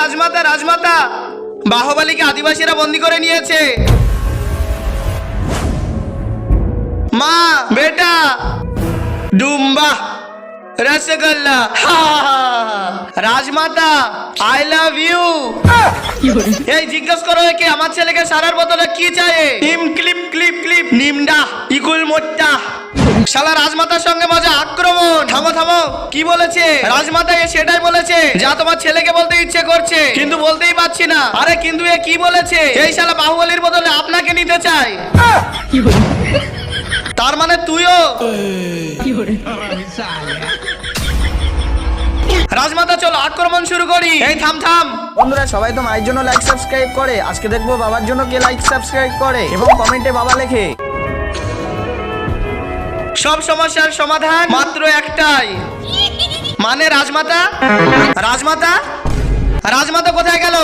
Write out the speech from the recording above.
রাজমাতা রাজমাতা। বাহুবালিকে আদিবাসীরা বন্দি করে নিয়েছে। মা, বেটা। ডুম্বা, রসগোল্লা। রাজমাতা আই লাভ ইউ এই, জিজ্ঞেস করো একে, আমার ছেলেকে সারার বদলে কি চাই নিম ক্লিপ ক্লিপ ক্লিপ। নিমডা ইকুল মোট্টা। শালা রাজমাতার সঙ্গে মজা, আক্রমণ! থামো থামো। কি বলেছে? রাজমাতা এ সেটাই বলেছে যা তোমার ছেলেকে বলতে ইচ্ছে করছে। কিন্তু বলতেই পারছি না। আরে কিন্তু এ কি বলেছে? এই শালা বাহুবলির বদলে আপনাকে নিতে চাই। তার মানে তুইও? রাজমাতা, চলো, আক্রমণ শুরু করি। এই, থাম থাম। বন্ধুরা, সবাই তো মায়ের জন্য লাইক সাবস্ক্রাইব করে। আজকে দেখব বাবার জন্য কে লাইক সাবস্ক্রাইব করে? এবং কমেন্টে বাবা লেখে। সব সমস্যার সমাধান মাত্র একটাই। মানে রাজমাতা? রাজমাতা? রাজমাতা কোথায় গেল?